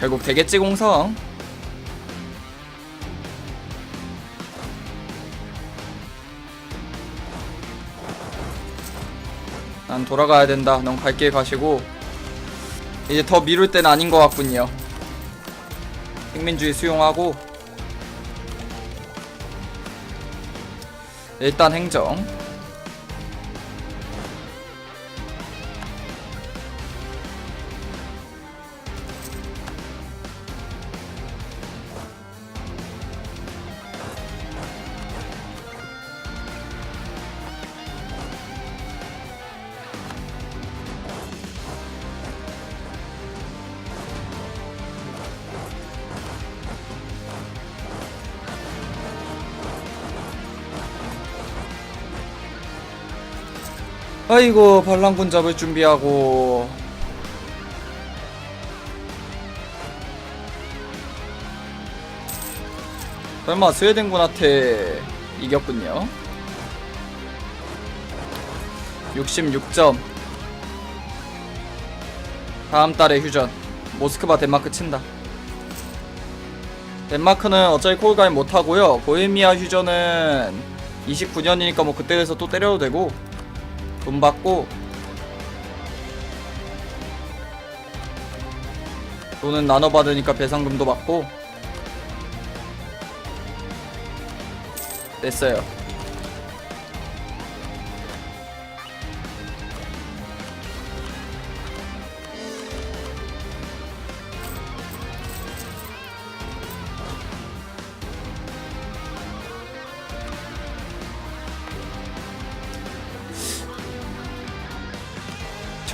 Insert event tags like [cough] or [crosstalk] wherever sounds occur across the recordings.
결국 되겠지 공성. 난 돌아가야 된다. 넌 갈 길 가시고. 이제 더 미룰 때는 아닌 것 같군요. 식민주의 수용하고. 일단 행정 아이고 반란군 잡을 준비하고. 설마 스웨덴군한테 이겼군요. 66점. 다음 달에 휴전. 모스크바 덴마크 친다. 덴마크는 어차피 콜가인 못하고요. 보헤미아 휴전은 29년이니까 뭐 그때 돼서 또 때려도 되고 돈 받고 돈은 나눠 받으니까 배상금도 받고 됐어요.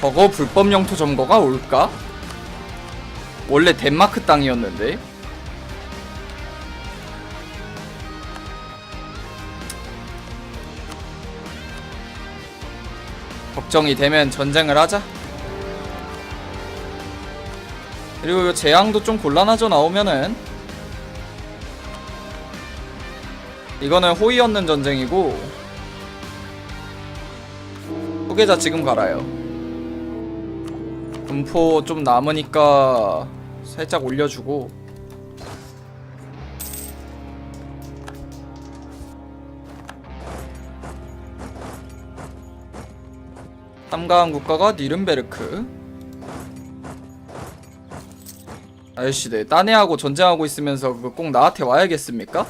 저거 불법 영토 점거가 올까? 원래 덴마크 땅이었는데. 걱정이 되면 전쟁을 하자. 그리고 이 재앙도 좀 곤란하죠 나오면은. 이거는 호의 얻는 전쟁이고 후계자 지금 갈아요. 분포 좀 남으니까 살짝 올려주고 삼가한 국가가 니른베르크 아저씨들 딴 애하고 전쟁하고 있으면서 꼭 나한테 와야겠습니까?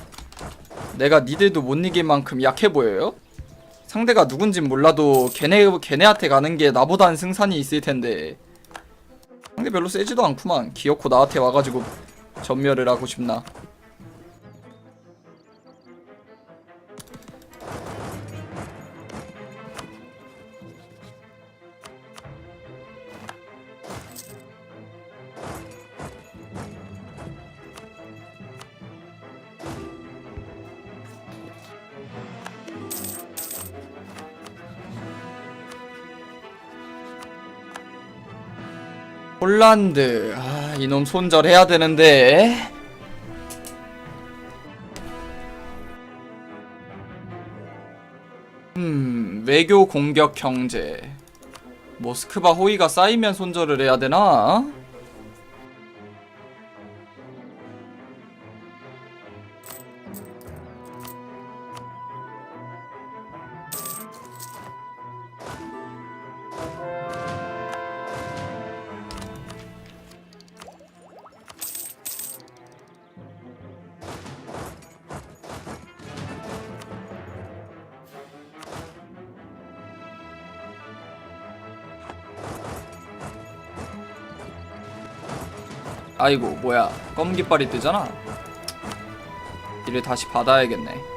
내가 니들도 못 이길 만큼 약해 보여요? 상대가 누군진 몰라도 걔네, 걔네한테 가는 게 나보다는 승산이 있을 텐데 상대 별로 세지도 않구만. 기어코 나한테 와가지고 전멸을 하고 싶나 폴란드. 아 이놈 손절해야 되는데. 음 외교 공격 경제. 모스크바 호의가 쌓이면 손절을 해야 되나? 아이고 뭐야. 검은 깃발이 뜨잖아. 이를 다시 받아야겠네.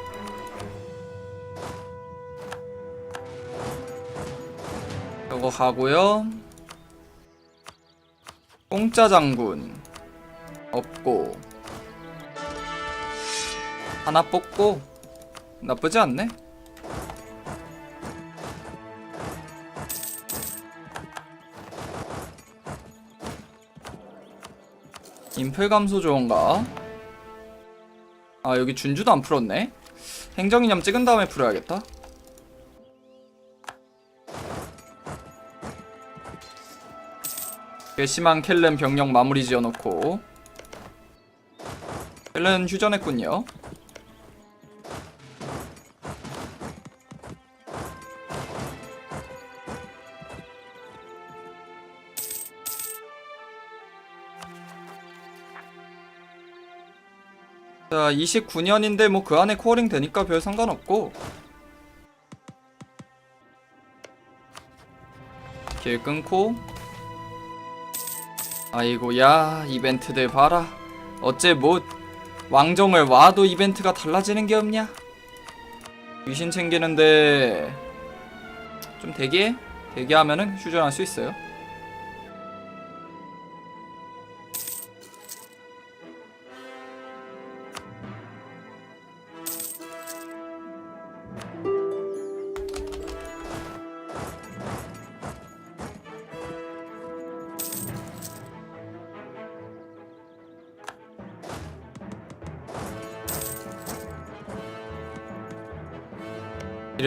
이거 가고요. 공짜 장군. 없고. 하나 뽑고. 나쁘지 않네 인플 감소 조언가. 아 여기 준주도 안 풀었네. 행정이념 찍은 다음에 풀어야겠다. 괘씸한 켈렌 병력 마무리 지어놓고. 켈렌 휴전했군요. 29년인데 뭐 그 안에 코어링 되니까 별 상관없고. 길 끊고. 아이고, 야, 이벤트들 봐라. 어째 뭐 왕정을 와도 이벤트가 달라지는 게 없냐? 귀신 챙기는데 좀 대기해? 대기하면은 휴전할 수 있어요.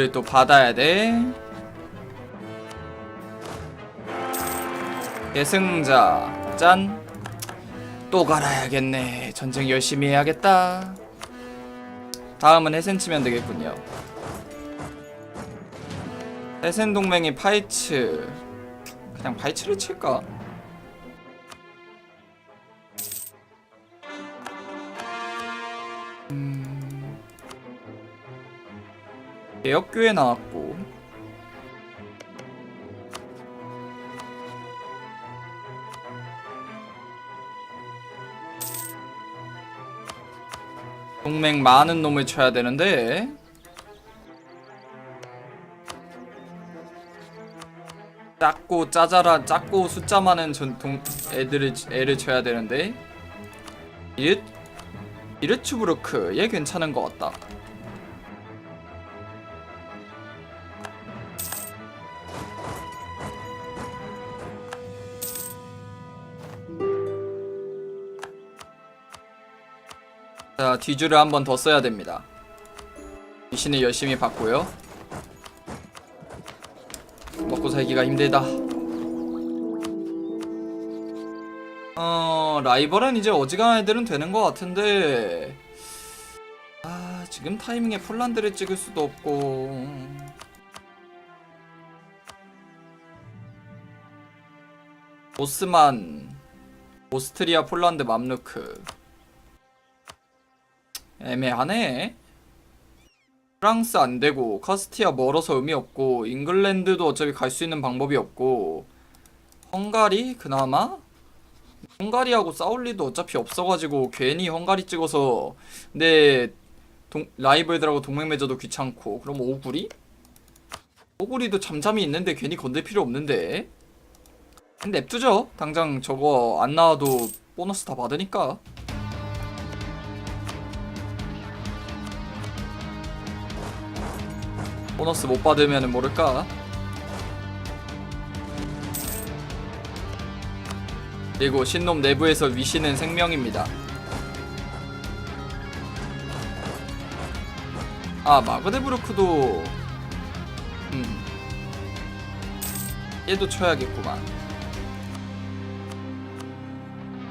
이를 또 받아야 돼. 예승자 짠. 또 갈아야겠네. 전쟁 열심히 해야겠다. 다음은 해센 치면 되겠군요. 해센 동맹이 파이츠. 그냥 파이츠를 칠까? 개혁교회 나왔고. 동맹 많은 놈을 쳐야 되는데. 작고 짜잘한 작고 숫자 많은 전통 애들을 애를 쳐야 되는데. 이르 이르츠부르크 얘 괜찮은 것 같다. 뒤줄을 한번 더 써야 됩니다. 귀신을 열심히 받고요. 먹고 살기가 힘들다. 어, 라이벌은 이제 어지간한 애들은 되는 것 같은데. 아, 지금 타이밍에 폴란드를 찍을 수도 없고. 오스만, 오스트리아, 폴란드, 맘루크. 애매하네. 프랑스 안 되고 카스티아 멀어서 의미 없고 잉글랜드도 어차피 갈 수 있는 방법이 없고 헝가리? 그나마? 헝가리하고 싸울 리도 어차피 없어가지고 괜히 헝가리 찍어서 근데 동, 라이벌들하고 동맹 맺어도 귀찮고. 그럼 오구리? 오구리도 잠잠히 있는데 괜히 건들 필요 없는데. 냅두죠? 당장 저거 안 나와도 보너스 다 받으니까 보너스 못 받으면 모를까? 그리고 신놈 내부에서 위신은 생명입니다. 아 마그데브루크도 음 얘도 쳐야겠구만.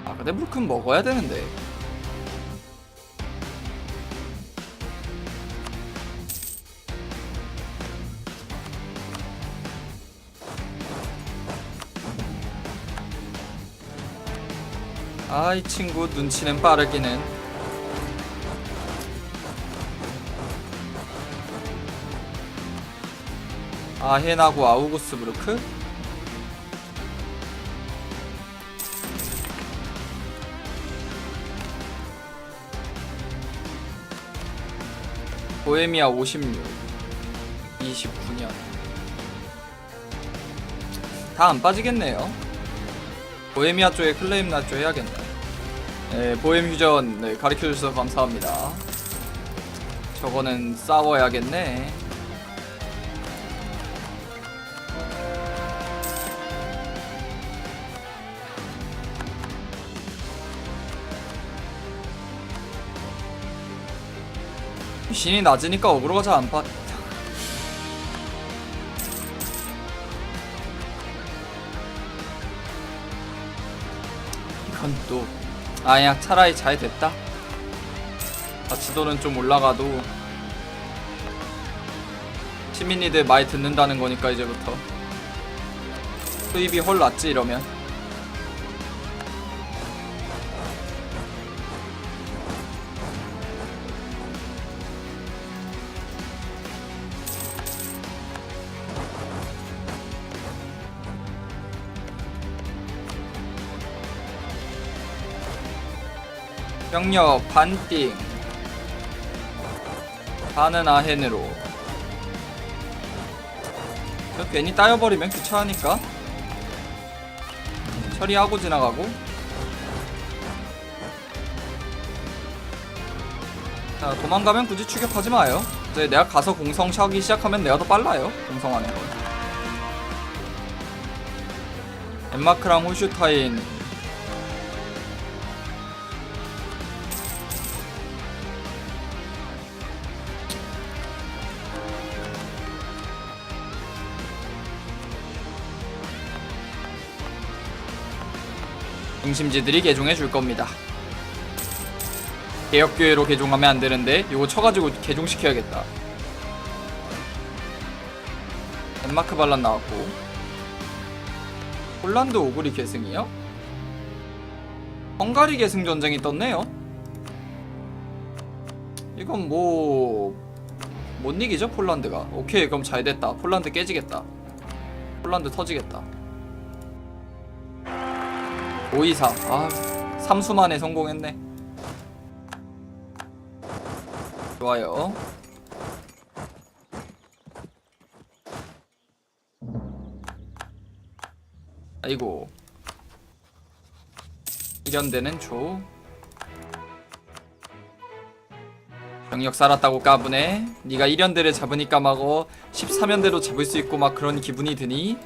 마그데브루크는 먹어야 되는데. 아, 이 친구 눈치는 빠르기는. 아헨하고 아우구스부르크? 보헤미아 56 29년 다 안 빠지겠네요 보헤미아 쪽에 클레임 나쪽 해야겠네. 네, 보헤미 휴전 네, 가르쳐 주셔서 감사합니다. 저거는 싸워야겠네. 신이 낮으니까 어그로가 잘 안 빠. 아야 차라리 잘 됐다. 가치도는 좀 올라가도 시민이들 많이 듣는다는 거니까 이제부터. 수입이 헐 낮지 이러면 병력 반띵. 반은 아헨으로. 저 괜히 따여버리면 귀찮으니까. 처리하고 지나가고. 자 도망가면 굳이 추격하지 마요. 이제 내가 가서 공성 차기 시작하면 내가 더 빨라요 공성하는 건 덴마크랑 홀슈타인 중심지들이 개종해 줄 겁니다. 개혁교회로 개종하면 안 되는데 이거 쳐가지고 개종시켜야겠다. 덴마크 반란 나왔고 폴란드 오그리 계승이요? 헝가리 계승 전쟁이 떴네요. 이건 뭐 못 이기죠 폴란드가. 오케이 그럼 잘 됐다. 폴란드 깨지겠다. 폴란드 터지겠다. 524. 아, 3수 만에 성공했네. 좋아요. 아이고. 이련대는 조. 병력 살았다고 까부네. 네가 1연대를 잡으니까 막어 13연대로 잡을 수 있고 막 그런 기분이 드니?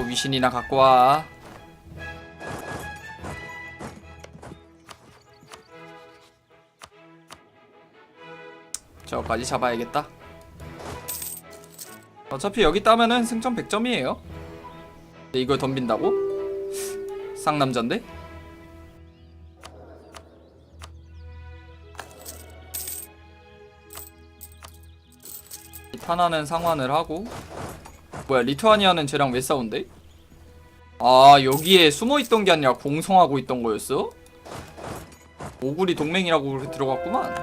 뭐 위신이나 갖고 와. 저까지 잡아야겠다. 어차피 여기 따면은 승점 100점이에요. 이걸 덤빈다고? 쌍남잔데? 탄하는 상환을 하고 뭐야 리투아니아는 쟤랑 왜 싸운대? 아 여기에 숨어있던 게 아니라 공성하고 있던 거였어? 오구리 동맹이라고 들어갔구만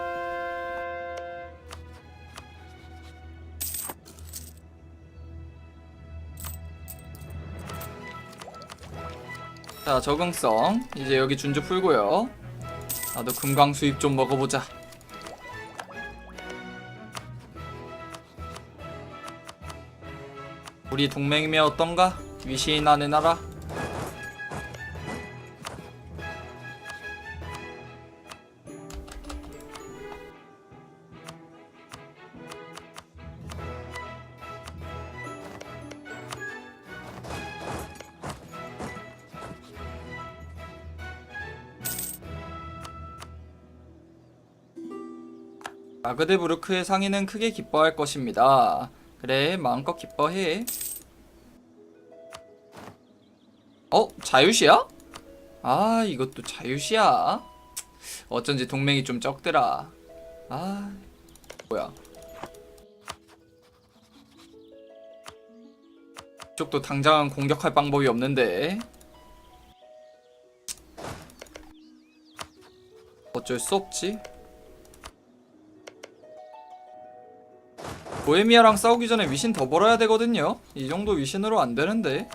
자 적응성 이제 여기 준주 풀고요 나도 금광 수입 좀 먹어보자 우리 동맹이면 어떤가? 위시인하는 나라 마그데부르크의 상인은 크게 기뻐할 것입니다. 그래, 마음껏 기뻐해. 어? 자유시야? 아, 이것도 자유시야? 어쩐지 동맹이 좀 적더라. 아, 뭐야. 이쪽도 당장은 공격할 방법이 없는데. 어쩔 수 없지. 보헤미아랑 싸우기 전에 위신 더 벌어야 되거든요. 이 정도 위신으로 안 되는데.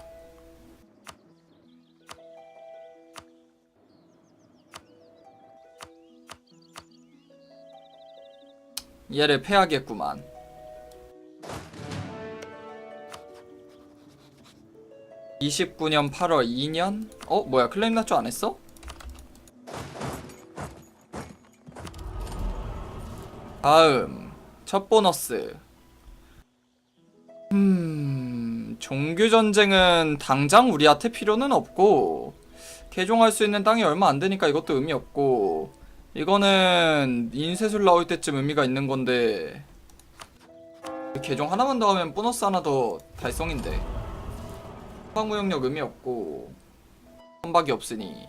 얘를 패하겠구만. (29년 8월 2년) 어 뭐야 클레임 납주 안 했어? 다음 첫 보너스 음, 종교 전쟁은 당장 우리한테 필요는 없고 개종할 수 있는 땅이 얼마 안 되니까 이것도 의미 없고 이거는 인쇄술 나올 때쯤 의미가 있는 건데 개종 하나만 더 하면 보너스 하나 더 달성인데 화무역력 의미 없고 선박이 없으니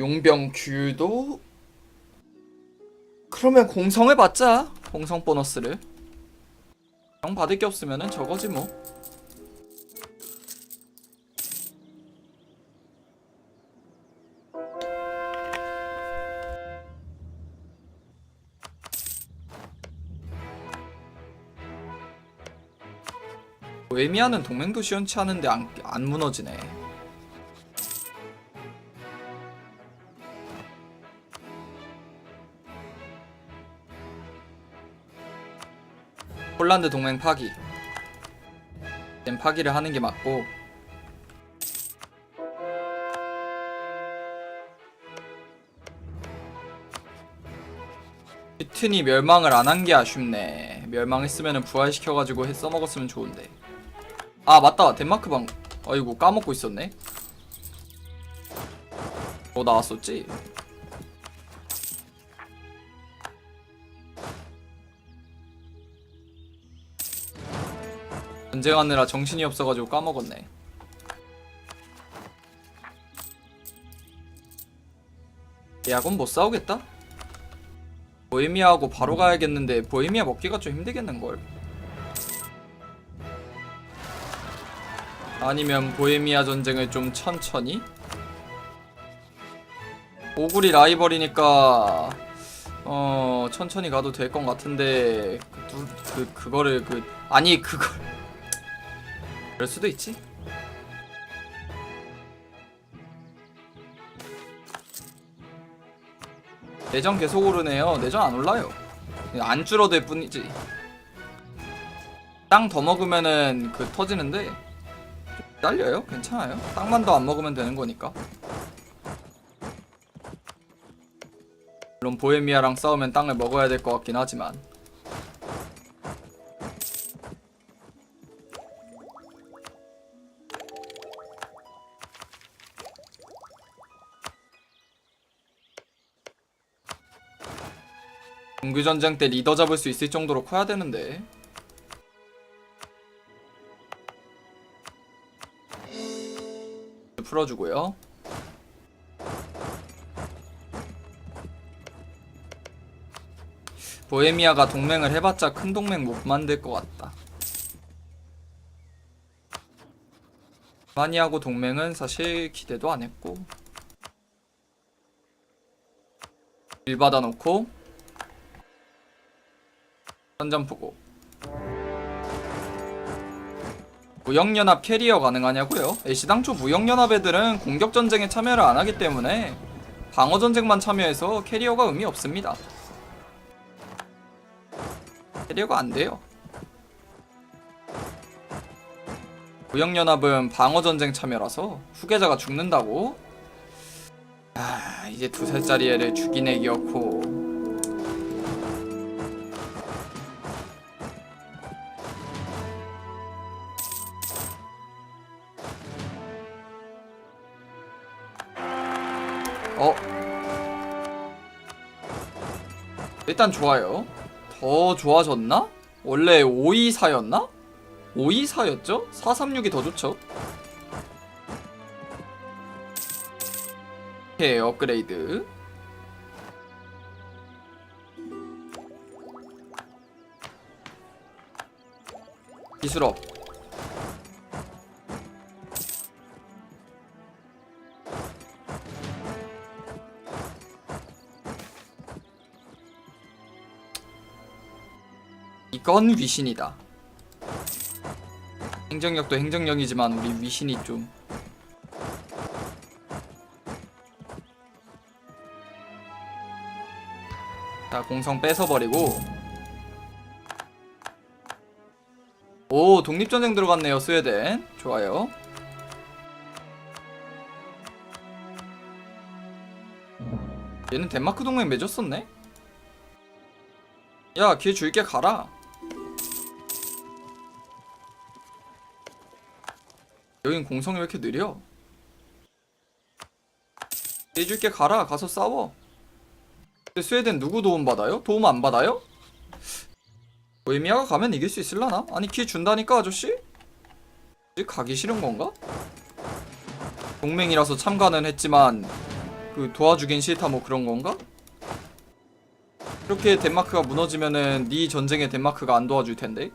용병 규도 그러면 공성해봤자. 공성 보너스를. 정 받을 게 없으면은 저거지 뭐 에미아는 동맹도 시원치 않은데 안, 안 무너지네. 폴란드 동맹 파기. 땐 파기를 하는 게 맞고. 비튼이 멸망을 안 한 게 아쉽네. 멸망했으면 부활시켜가지고 해 써먹었으면 좋은데. 아 맞다. 덴마크 방. 아이고 까먹고 있었네. 어 나왔었지? 전쟁하느라 정신이 없어가지고 까먹었네. 야건 못 싸우겠다? 보헤미아하고 바로 가야겠는데 보헤미아 먹기가 좀 힘들겠는걸 아니면 보헤미아 전쟁을 좀 천천히? 오구리 라이벌이니까 어 천천히 가도 될 것 같은데 그, 둘- 그 그거를 그 아니 그걸 [laughs] 그럴 수도 있지. 내전 계속 오르네요. 내전 안 올라요. 안 줄어들 뿐이지. 땅 더 먹으면은 그 터지는데 딸려요? 괜찮아요? 땅만 더 안 먹으면 되는 거니까. 물론 보헤미아랑 싸우면 땅을 먹어야 될 것 같긴 하지만. 공규 전쟁 때 리더 잡을 수 있을 정도로 커야 되는데. 풀어주고요. 보헤미아가 동맹을 해봤자 큰 동맹 못 만들 것 같다. 마니하고 동맹은 사실 기대도 안 했고 일 받아놓고 선전포고 무역연합 캐리어 가능하냐고요? 애시당초 무역연합 애들은 공격전쟁에 참여를 안 하기 때문에 방어전쟁만 참여해서 캐리어가 의미 없습니다. 캐리어가 안 돼요. 무역연합은 방어전쟁 참여라서 후계자가 죽는다고? 아, 이제 두 살짜리 애를 죽인 애기였고 일단 좋아요. 더 좋아졌나? 원래 524였나? 524였죠? 436이 더 좋죠? 오케이 업그레이드 기술업 이건 위신이다. 행정력도 행정력이지만 우리 위신이 좀 자, 공성 뺏어버리고 오, 독립전쟁 들어갔네요, 스웨덴. 좋아요. 얘는 덴마크 동맹 맺었었네? 야, 기회 줄게 가라. 여긴 공성이 왜 이렇게 느려? 기회 줄게 가라. 가서 싸워. 근데 스웨덴 누구 도움 받아요? 도움 안 받아요? 보헤미아가 가면 이길 수 있을라나? 아니 기회 준다니까 아저씨? 가기 싫은 건가? 동맹이라서 참가는 했지만 그 도와주긴 싫다 뭐 그런 건가? 이렇게 덴마크가 무너지면은 네 전쟁에 덴마크가 안 도와줄 텐데.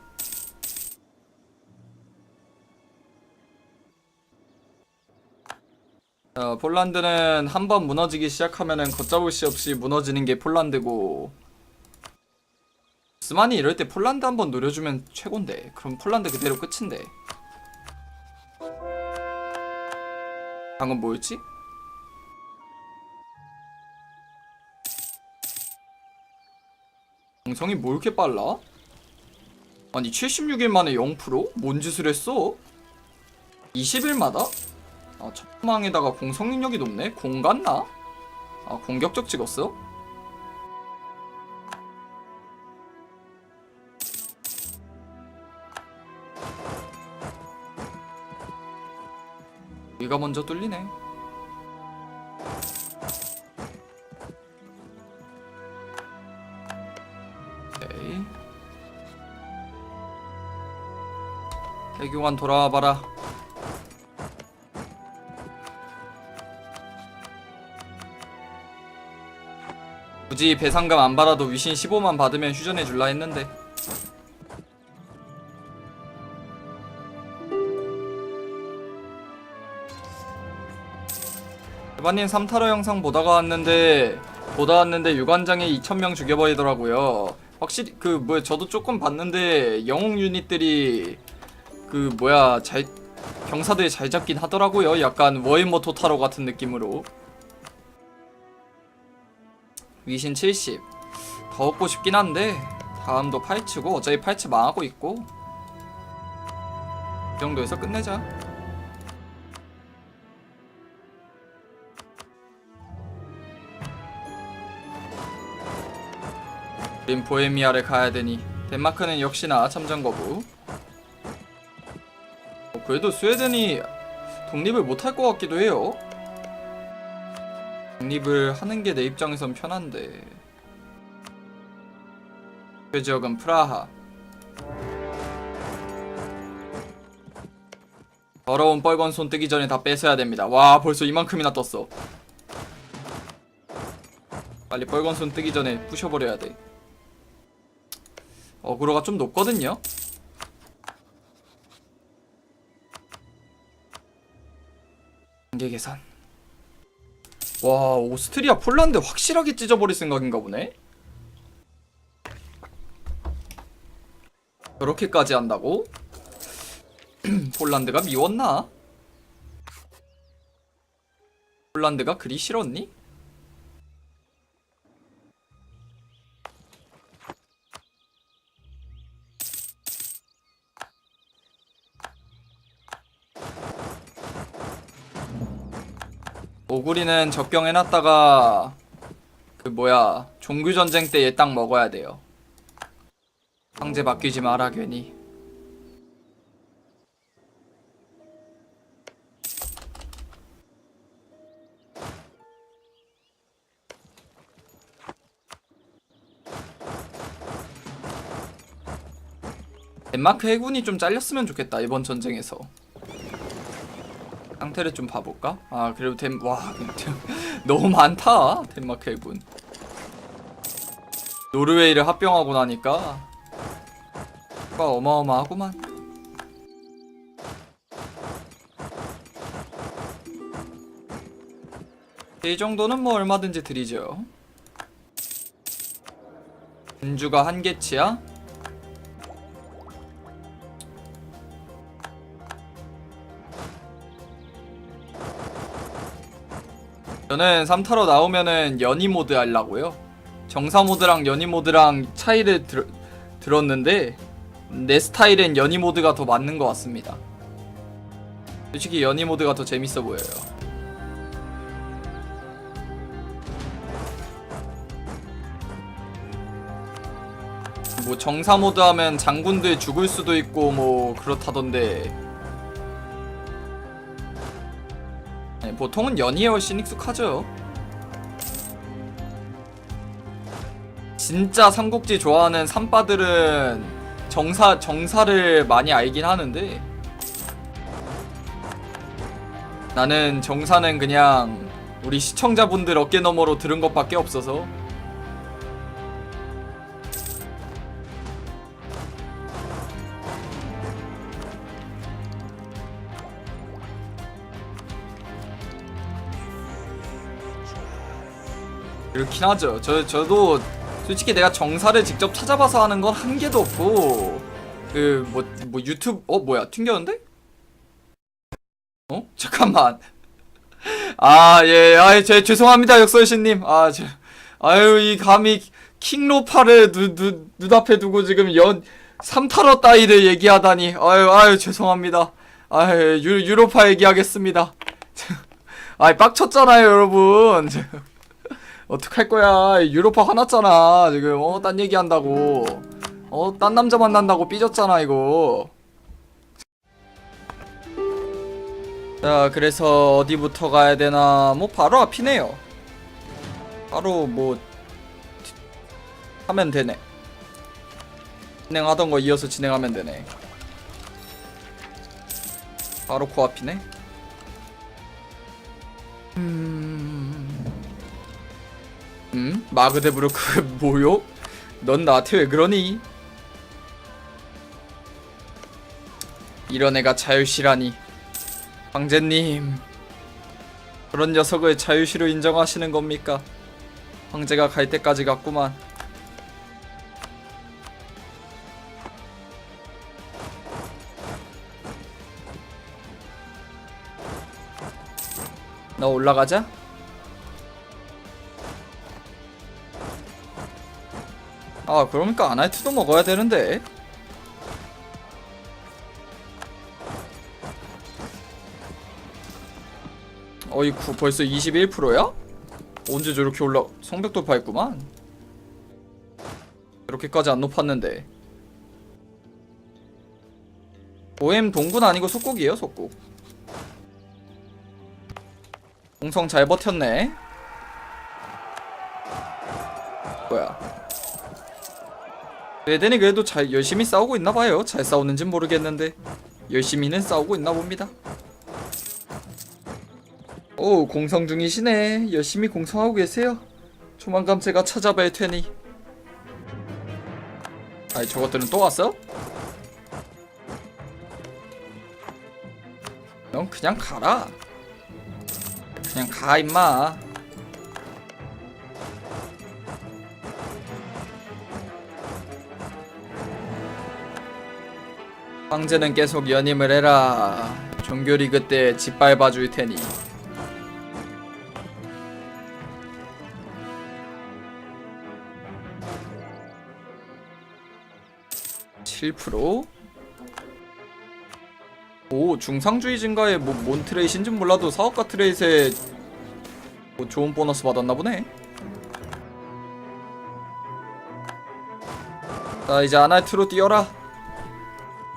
자, 폴란드는 한 번 무너지기 시작하면은 걷잡을 수 없이 무너지는 게 폴란드고 스만이 이럴 때 폴란드 한 번 노려주면 최곤데 그럼 폴란드 그대로 끝인데 방금 뭐였지? 방송이 뭐 이렇게 빨라? 아니 76일 만에 0%? 뭔 짓을 했어? 20일마다? 아 첫망에다가 공 성 능력이 높네? 공 같나? 아 공격적 찍었어? 얘가 먼저 뚫리네 오케이 해교관 돌아와봐라 굳이 배상금 안 받아도 위신 15만 받으면 휴전해 줄라 했는데. 대반님 3타로 영상 보다가 왔는데 보다 왔는데 유관장에 2,000명 죽여버리더라고요. 확실히 그 뭐야 저도 조금 봤는데 영웅 유닛들이 그 뭐야 잘 병사들이 잘 잡긴 하더라고요. 약간 워인머 토타로 같은 느낌으로 위신 70. 더 얻고 싶긴 한데 다음도 파이츠고 어차피 파이츠 망하고 있고 이 정도에서 끝내자. 우린 보헤미아를 가야 되니 덴마크는 역시나 참전 거부. 어, 그래도 스웨덴이 독립을 못할 것 같기도 해요. 독립을 하는 게 내 입장에선 편한데. 그 지역은 프라하. 더러운 뻘건 손 뜨기 전에 다 뺏어야 됩니다. 와 벌써 이만큼이나 떴어. 빨리 뻘건 손 뜨기 전에 부셔버려야 돼. 어그로가 좀 높거든요? 단계 계산 와 오스트리아 폴란드 확실하게 찢어버릴 생각인가 보네 그렇게까지 한다고? [clears throat] 폴란드가 미웠나? 폴란드가 그리 싫었니? 오구리는 적경해놨다가 그 뭐야 종교 전쟁 때 얘 딱 먹어야 돼요. 황제 바뀌지 마라 괜히. 덴마크 해군이 좀 잘렸으면 좋겠다 이번 전쟁에서. 상태를 좀 봐볼까? 아 그래도 덴.. 와 [laughs] 너무 많다 덴마크 해군 노르웨이를 합병하고 나니까 가 어마어마하구만 이 정도는 뭐 얼마든지 드리죠 군주가 한 개치야? 저는 3타로 나오면은 연이 모드 하려고요. 정사 모드랑 연이 모드랑 차이를 들, 들었는데 내 스타일엔 연이 모드가 더 맞는 것 같습니다. 솔직히 연이 모드가 더 재밌어 보여요. 뭐 정사 모드 하면 장군들 죽을 수도 있고 뭐 그렇다던데 보통은 연이에 훨씬 익숙하죠. 진짜 삼국지 좋아하는 삼빠들은 정사, 정사를 많이 알긴 하는데 나는 정사는 그냥 우리 시청자분들 어깨너머로 들은 것밖에 없어서 그렇긴 하죠. 저 저도 솔직히 내가 정사를 직접 찾아봐서 하는 건 한 개도 없고 그 뭐 뭐 유튜브 어 뭐야 튕겼는데? 어 [laughs] 잠깐만. 아 예, 아제 죄송합니다 역설신님. 아 제, 아유 이 감히 킹로파를 눈, 눈, 눈앞에 두고 지금 연 삼타러 따위를 얘기하다니. 아유 아유 죄송합니다. 아유 유, 유로파 얘기하겠습니다. [laughs] 아이 빡쳤잖아요 여러분. [laughs] 어떡할 거야. 유로파 화났잖아. 지금 어 딴 얘기한다고. 어 딴 남자 만난다고 삐졌잖아 이거. 자 그래서 어디부터 가야 되나? 뭐 바로 앞이네요. 바로 뭐 하면 되네. 진행하던 거 이어서 진행하면 되네. 바로 코앞이네. 음? 마그데브루크 [laughs] 뭐요? 넌 나한테 왜 그러니? 이런 애가 자유시라니 황제님 그런 녀석을 자유시로 인정하시는 겁니까? 황제가 갈 때까지 갔구만 나 올라가자 아 그러니까 아나이트도 먹어야 되는데. 어이쿠 벌써 21%야? 언제 저렇게 올라 성벽 돌파했구만. 이렇게까지 안 높았는데. OM 동군 아니고 속국이에요 속국. 공성 잘 버텼네. 뭐야 에덴이 그래도 잘 열심히 싸우고 있나 봐요. 잘 싸우는진 모르겠는데 열심히는 싸우고 있나 봅니다. 오 공성 중이시네. 열심히 공성하고 계세요. 조만간 제가 찾아뵐 테니. 아이 저것들은 또 왔어? 넌 그냥 가라. 그냥 가 임마. 황제는 계속 연임을 해라. 종교리그 때 짓밟아 줄 테니. (7%) 오 중상주의 증가에 뭐 몬트레이신진 몰라도 사업가 트레이스에 뭐 좋은 보너스 받았나 보네 자 이제 아나이트로 뛰어라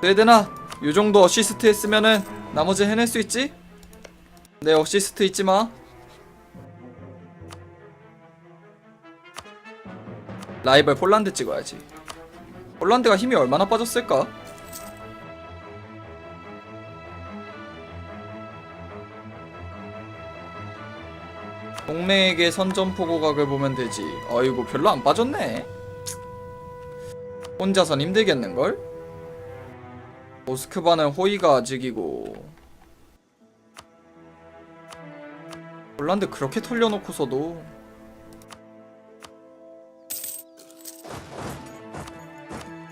레드나 요 정도 어시스트 했으면은 나머지 해낼 수 있지? 네 어시스트 잊지마 라이벌 폴란드 찍어야지 폴란드가 힘이 얼마나 빠졌을까? 동맹에게 선전포고각을 보면 되지 어이구 별로 안 빠졌네 혼자선 힘들겠는걸? 모스크바는 호의가 아직이고. 폴란드 그렇게 털려놓고서도.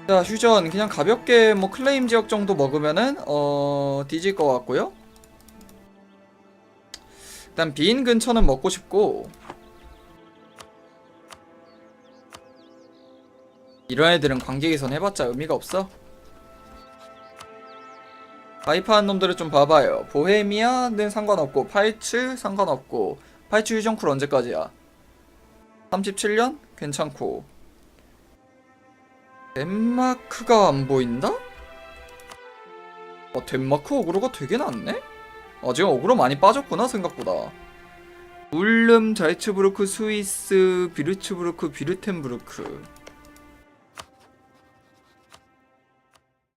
자 휴전. 그냥 가볍게 뭐 클레임 지역 정도 먹으면은 어 뒤질 것 같고요. 일단 빈 근처는 먹고 싶고. 이런 애들은 관객에선 해봤자 의미가 없어 가입한 놈들을 좀 봐봐요. 보헤미아는 상관없고 파이츠 상관없고 파이츠 휴전쿨 언제까지야? 37년? 괜찮고 덴마크가 안 보인다? 어 덴마크 어그로가 되게 낮네? 아 지금 어그로 많이 빠졌구나 생각보다 울름, 자이츠부르크, 스위스, 비르츠부르크, 비르텐부르크